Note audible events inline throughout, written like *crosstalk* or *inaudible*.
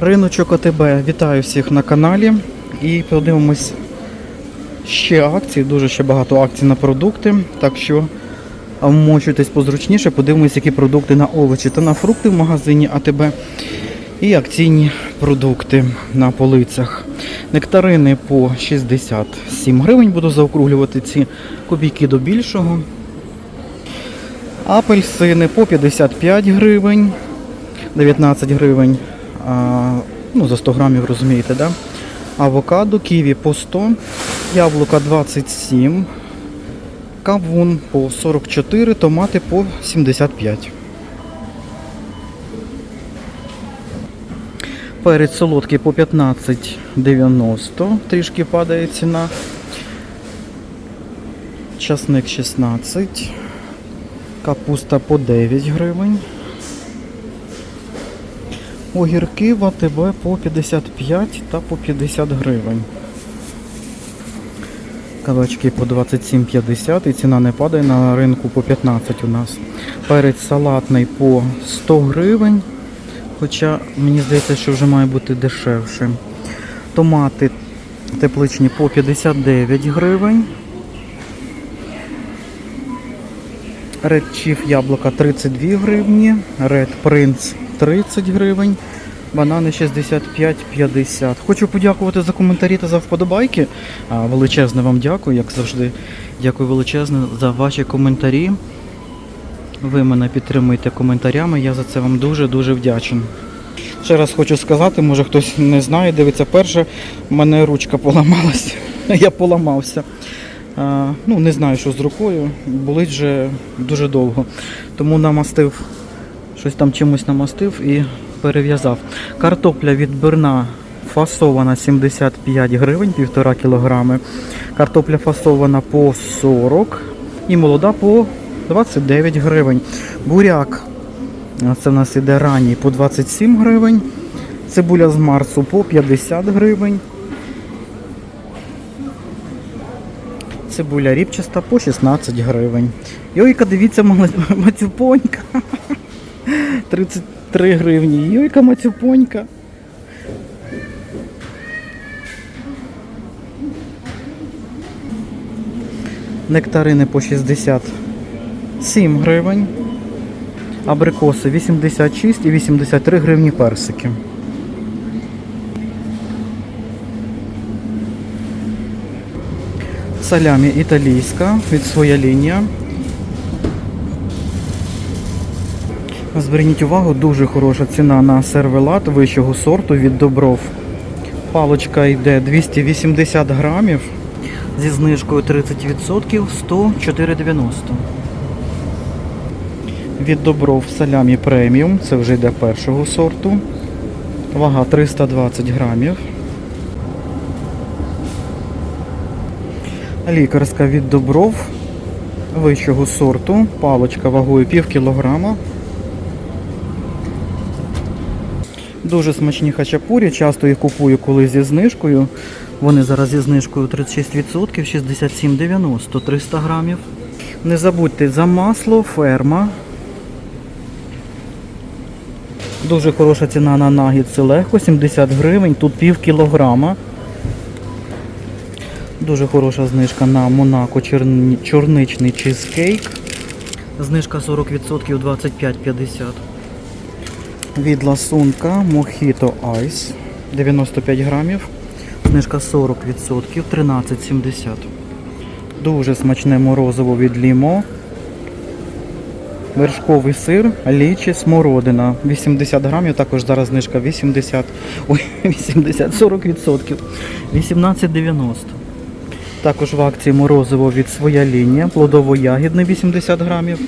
Риночок ОТБ. Вітаю всіх на каналі. І подивимось ще акції, дуже ще багато акцій на продукти. Так що вмочуйтесь позручніше, подивимось, які продукти на овочі та на фрукти в магазині АТБ. І акційні продукти на полицях. Нектарини по 67 гривень. Буду заокруглювати ці копійки до більшого. Апельсини по 55 гривень. 19 гривень ну, за 100 грамів, розумієте, да? Авокадо, ківі по 100, яблука 27, кавун по 44, томати по 75. Перець солодкий по 15,90, трішки падає ціна. Часник 16, капуста по 9 гривень. Огірки в АТБ по 55 та по 50 гривень. Кабачки по 27,50 і ціна не падає на ринку по 15 у нас. Перець салатний по 100 гривень. Хоча мені здається, що вже має бути дешевше. Томати тепличні по 59 гривень. Red Chief яблука 32 гривні, Red Prince 30 гривень, банани 65-50. Хочу подякувати за коментарі та за вподобайки. Величезне вам дякую, як завжди. Дякую величезне за ваші коментарі. Ви мене підтримуєте коментарями, я за це вам дуже-дуже вдячний. Ще раз хочу сказати, може хтось не знає, дивиться перше, в мене ручка поламалась, *laughs* я поламався. Ну, не знаю, що з рукою, болить вже дуже довго. Тому намастив, щось там чимось намастив і перев'язав. Картопля відбірна фасована 75 гривень, 1,5 кілограми. Картопля фасована по 40 і молода по 29 гривень. Буряк, це в нас іде ранній по 27 гривень. Цибуля з марсу по 50 гривень. Цибуля ріпчаста по 16 гривень. Йойка, дивіться, мацюпонька. *laughs* 33 гривні. Йойка, мацюпонька. Нектарини по 67 гривень. Абрикоси 86 і 83 гривні персики. Салямі італійська від своя лінія. Зверніть увагу, дуже хороша ціна на сервелат вищого сорту від Добров. Палочка йде 280 грамів зі знижкою 30% 104,90. Від Добров салямі преміум, це вже йде першого сорту. Вага 320 грамів. Лікарська від Добров вищого сорту. Палочка вагою пів кілограма. Дуже смачні хачапурі, часто їх купую коли зі знижкою. Вони зараз зі знижкою 36%, 67,90, 300 грамів. Не забудьте за масло, ферма. Дуже хороша ціна на нагід, це легко, 70 гривень, тут пів кілограма. Дуже хороша знижка на Монако чорничний чизкейк. Знижка 40% 25,50. Від ласунка Mojito Ice 95 грамів. Знижка 40%, 13,70. Дуже смачне морозиво від Лімо. Вершковий сир, лічі, смородина. 80 грамів, також зараз знижка 80, ой, 80, 40%. 18,90. Також в акції морозиво від своя лінія, плодово-ягідне 80 грамів.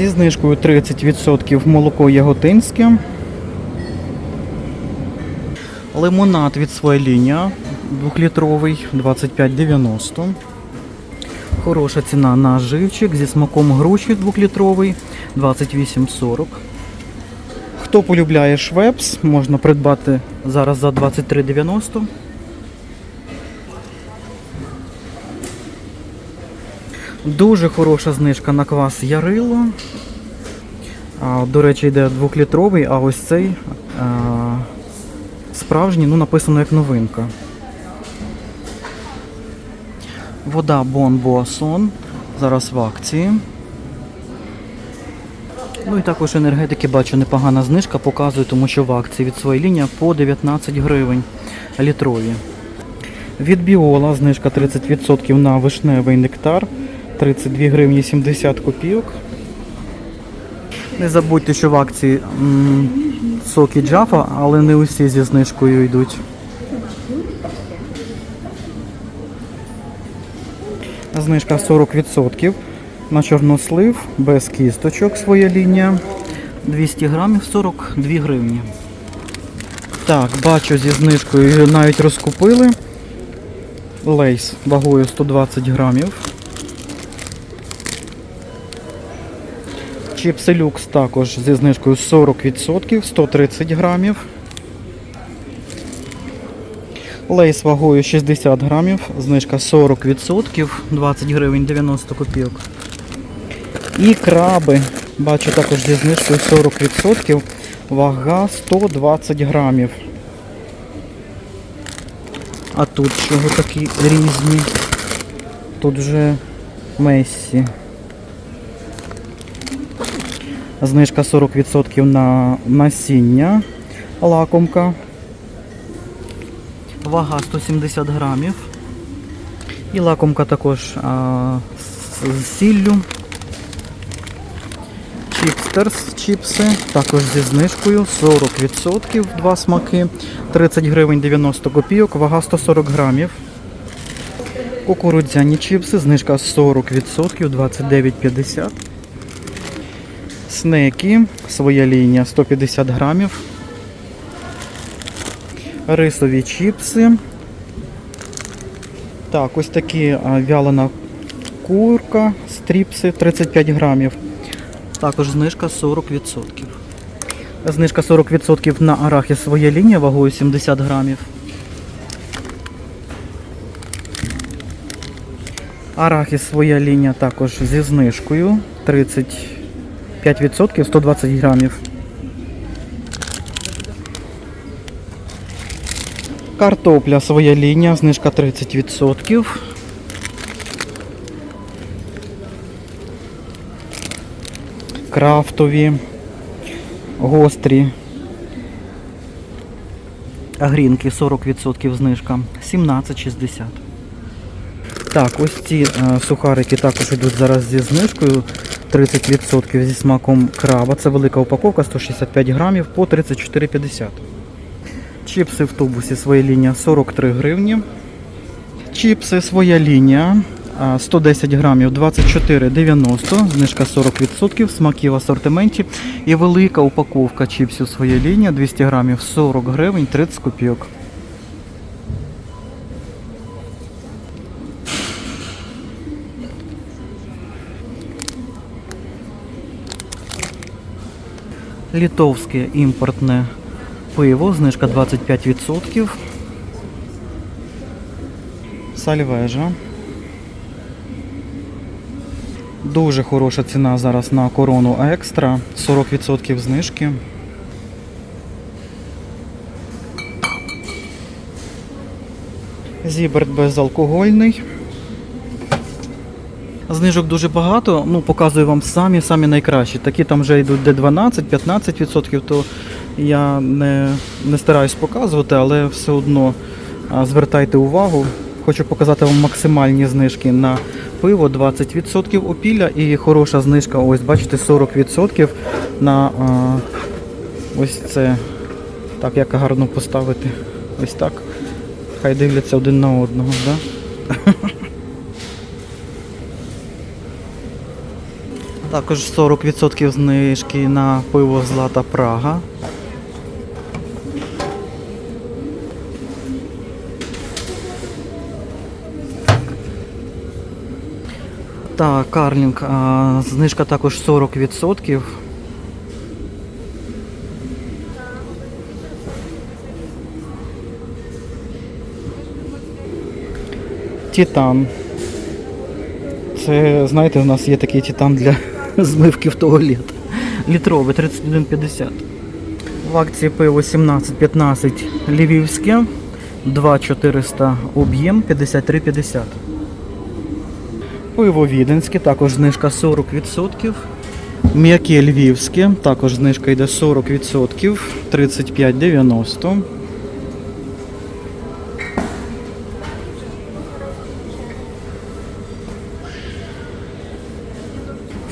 Зі знижкою 30% молоко яготинське. Лимонад від своя лінія 2-літровий 25,90. Хороша ціна на живчик зі смаком груші 2-літровий 28,40. Хто полюбляє швепс, можна придбати зараз за 23,90. Дуже хороша знижка на квас Ярило. До речі, йде двохлітровий, а ось цей справжній, ну написано як новинка. Вода Бон Боасон. Зараз в акції. Ну і також енергетики бачу непогана знижка, показую, тому що в акції від своєї лінії по 19 гривень літрові. Від Біола знижка 30% на вишневий нектар 32 гривні 70 копійок. Не забудьте, що в акції м, соки Джафа, але не усі зі знижкою йдуть. Знижка 40% на чорнослив без кісточок своя лінія. 200 грамів 42 гривні. Так, бачу зі знижкою навіть розкупили. Лейс вагою 120 грамів. Чіпси люкс також зі знижкою 40%, 130 грамів. Лейс вагою 60 грамів, знижка 40%, 20 гривень 90 копійок. І краби, бачу також зі знижкою 40%, вага 120 грамів. А тут чого такі різні? Тут вже Мессі. Знижка 40% на насіння лакомка. Вага 170 грамів. І лакомка також а, з, сіллю. Чіпстерс чіпси, також зі знижкою 40%, два смаки, 30 гривень 90 копійок, вага 140 грамів. Кукурудзяні чіпси, знижка 40%, 29,50. Снеки, своя лінія 150 грамів. Рисові чіпси. Так, ось такі вялена курка, стріпси 35 грамів. Також знижка 40%. Знижка 40% на арахіс своя лінія вагою 70 грамів. Арахіс своя лінія також зі знижкою 35%, 120 грамів. Картопля своя лінія, знижка 30%. Крафтові, гострі. Грінки 40% знижка. 17,60. Так, ось ці е, сухарики також йдуть зараз зі знижкою 30% зі смаком краба. Це велика упаковка 165 грамів по 34,50. Чіпси в тубусі своя лінія 43 гривні. Чіпси своя лінія 110 грамів 24,90, знижка 40%, смаки в асортименті. І велика упаковка чіпсів своя лінія 200 грамів 40 гривень 30 копійок. Літовське імпортне пиво, знижка 25%. Сальвежа. Дуже хороша ціна зараз на корону екстра. 40% знижки. Зіберт безалкогольний. Знижок дуже багато, ну показую вам самі самі найкращі. Такі там вже йдуть де 12-15%, то я не, не стараюсь показувати, але все одно звертайте увагу. Хочу показати вам максимальні знижки на пиво 20% опілля і хороша знижка, ось бачите, 40% на а, ось це. Так, як гарно поставити. Ось так. Хай дивляться один на одного, да? *laughs* Також 40% знижки на пиво Злата Прага. Так, Карлінг, знижка також 40%. Титан. Це, знаєте, у нас є такий титан для *laughs* змивки в туалет. Літрове 31,50. В акції пиво 17,15 львівське, 2,400 об'єм 53,50. Пиво віденське, також знижка 40%. М'яке львівське, також знижка йде 40%, 35,90.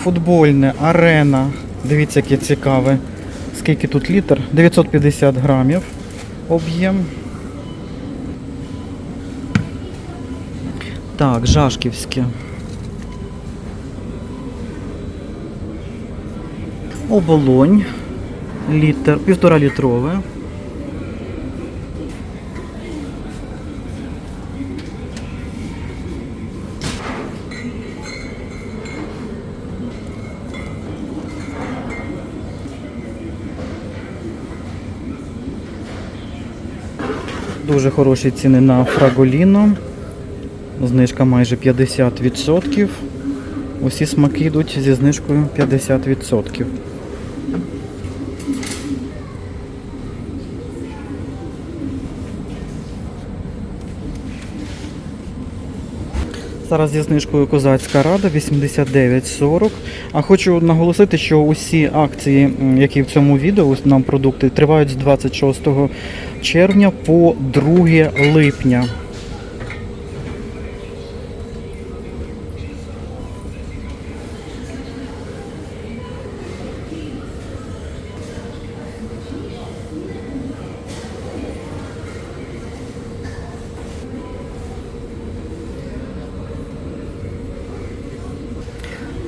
Футбольне, арена. Дивіться, яке цікаве. Скільки тут літр? 950 грамів об'єм. Так, Жашківське. Оболонь. Літр, півтора літрове. Дуже хороші ціни на фраголіно. Знижка майже 50%. Усі смаки йдуть зі знижкою 50%. Зараз зі знижкою Козацька рада 89,40. А хочу наголосити, що усі акції, які в цьому відео нам продукти, тривають з 26 червня по 2 липня.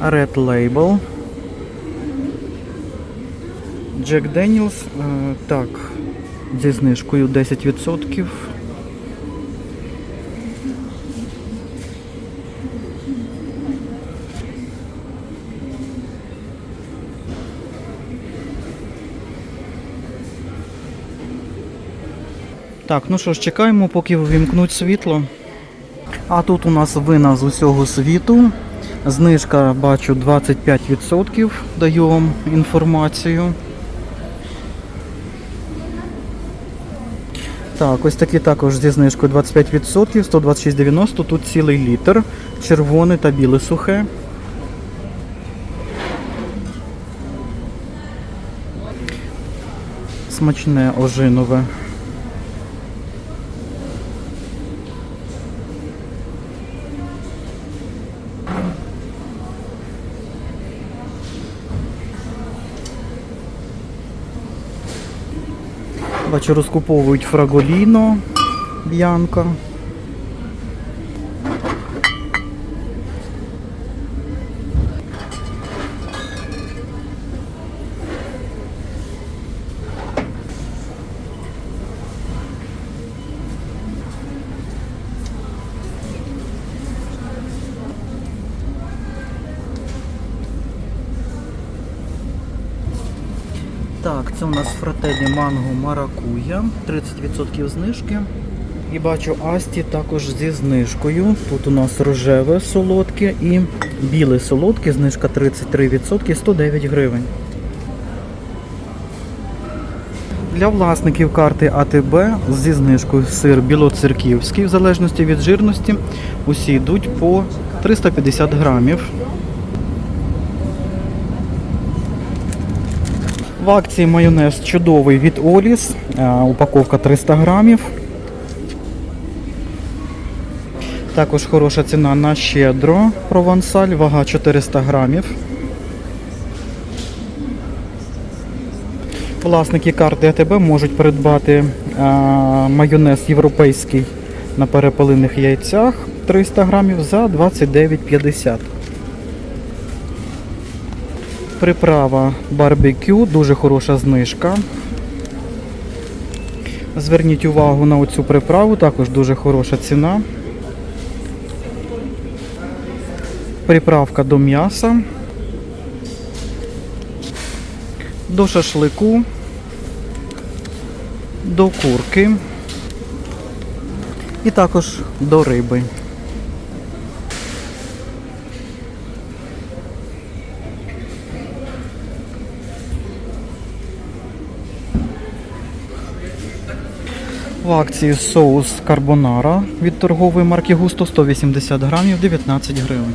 Red Label. Jack Daniels. е, Так, зі знижкою 10%. Так, ну що ж, чекаємо, поки ввімкнуть світло. А тут у нас вина з усього світу. Знижка бачу 25%, даю вам інформацію. Так, ось такі також зі знижкою 25%, 126,90, тут цілий літр, червоне та біле сухе. Смачне ожинове. Бачу, розкуповують фраголіно б'янка. Так, це у нас фрателі манго маракуя, 30% знижки. І бачу Асті також зі знижкою. Тут у нас рожеве солодке і біле солодке, знижка 33%, 109 гривень. Для власників карти АТБ зі знижкою сир білоцерківський, в залежності від жирності, усі йдуть по 350 грамів. В акції майонез чудовий від Оліс, е, упаковка 300 грамів. Також хороша ціна на щедро провансаль, вага 400 грамів. Власники карти АТБ можуть придбати е, майонез європейський на перепелиних яйцях 300 грамів за 29,50. Приправа барбекю, дуже хороша знижка. Зверніть увагу на оцю приправу, також дуже хороша ціна. Приправка до м'яса, до шашлику, до курки і також до риби. В акції соус карбонара від торгової марки Густо 180 грамів 19 гривень.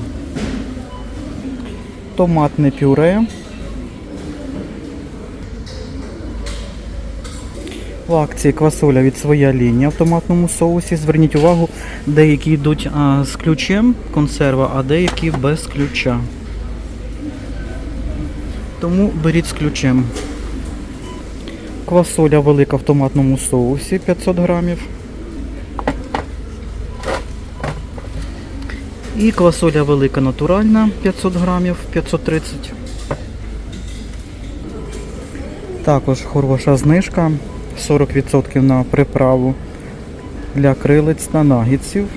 Томатне пюре. В акції квасоля від своя лінія в томатному соусі. Зверніть увагу, деякі йдуть а, з ключем консерва, а деякі без ключа. Тому беріть з ключем. Квасоля велика в томатному соусі 500 грамів. І квасоля велика натуральна 500 грамів 530. Також хороша знижка 40% на приправу для крилиць та нагідців.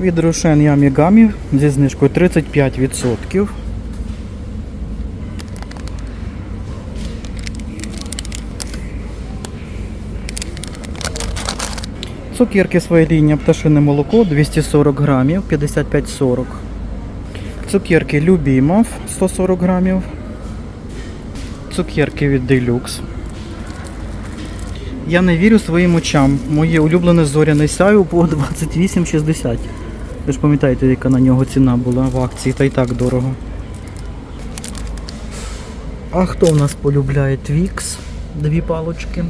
Від Рошен Ямігамі зі знижкою 35%. Цукерки своя лінія пташине молоко 240 грамів 55,40. Цукерки Любімов 140 грамів. Цукерки від Deluxe. Я не вірю своїм очам. Моє улюблене зоряне сяйво по 28,60. Ви ж пам'ятаєте, яка на нього ціна була в акції, та й так дорого. А хто в нас полюбляє Twix? Дві палочки.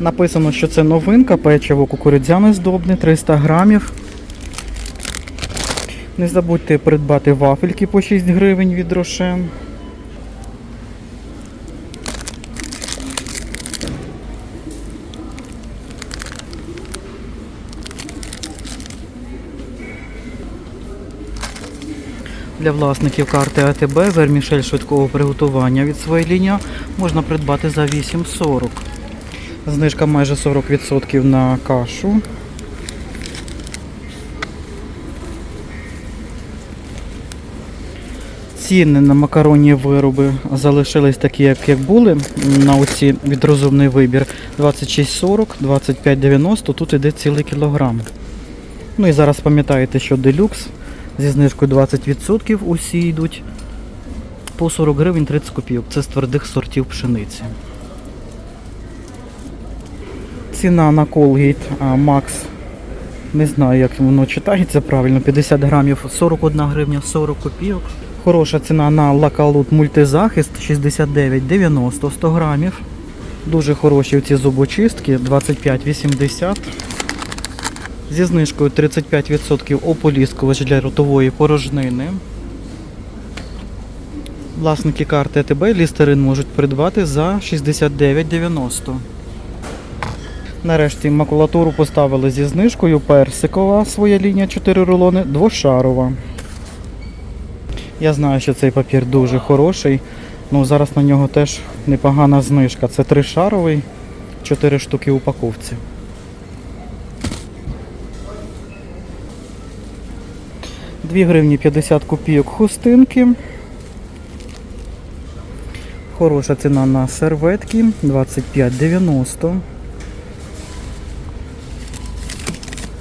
Написано, що це новинка, печиво кукурудзяне здобне, 300 грамів. Не забудьте придбати вафельки по 6 гривень від Рошен. Для власників карти АТБ вермішель швидкого приготування від своєї лінії можна придбати за 8,40. Знижка майже 40% на кашу. Ціни на макаронні вироби залишились такі, як, як були на оці від розумний вибір 26,40, 25,90, тут іде цілий кілограм. Ну і зараз пам'ятаєте, що делюкс зі знижкою 20% усі йдуть по 40 гривень 30 копійок. Це з твердих сортів пшениці. Ціна на Colgate Max, не знаю, як воно читається правильно, 50 грамів 41 гривня 40 копійок. Хороша ціна на Лакалут мультизахист 69,90 100 грамів. Дуже хороші ці зубочистки 25,80. Зі знижкою 35% ополіскувач для ротової порожнини. Власники карти АТБ лістерин можуть придбати за 69,90. Нарешті макулатуру поставили зі знижкою. Персикова своя лінія 4 рулони, двошарова. Я знаю, що цей папір дуже хороший. Ну зараз на нього теж непогана знижка. Це тришаровий, 4 штуки упаковці. Дві гривні 50 копійок хустинки. Хороша ціна на серветки 25,90.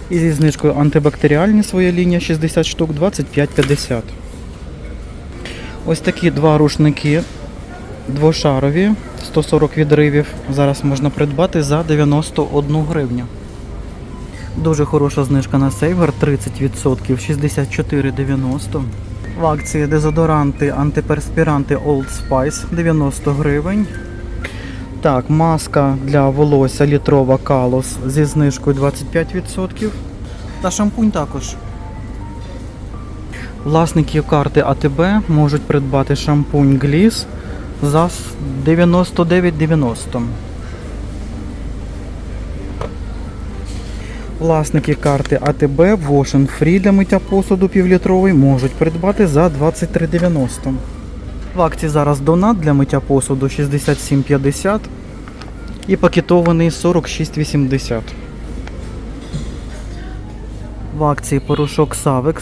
І зі знижкою антибактеріальні своя лінія 60 штук 25,50. Ось такі два рушники двошарові 140 відривів. Зараз можна придбати за 91 гривню. Дуже хороша знижка на Сейвер 30% 64,90. В акції дезодоранти, антиперспіранти Old Spice 90 гривень. Так, маска для волосся літрова Калос зі знижкою 25%. Та шампунь також. Власники карти АТБ можуть придбати шампунь Gliss за 99,90. Власники карти АТБ Wash Free для миття посуду півлітровий можуть придбати за 23,90. В акції зараз донат для миття посуду 67,50 і пакетований 46,80. В акції порошок Savex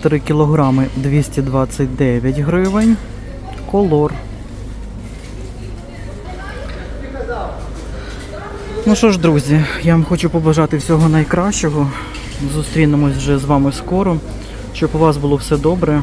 3 кг 229 гривень. Колор. Ну що ж, друзі, я вам хочу побажати всього найкращого. Зустрінемось вже з вами скоро. Щоб у вас було все добре.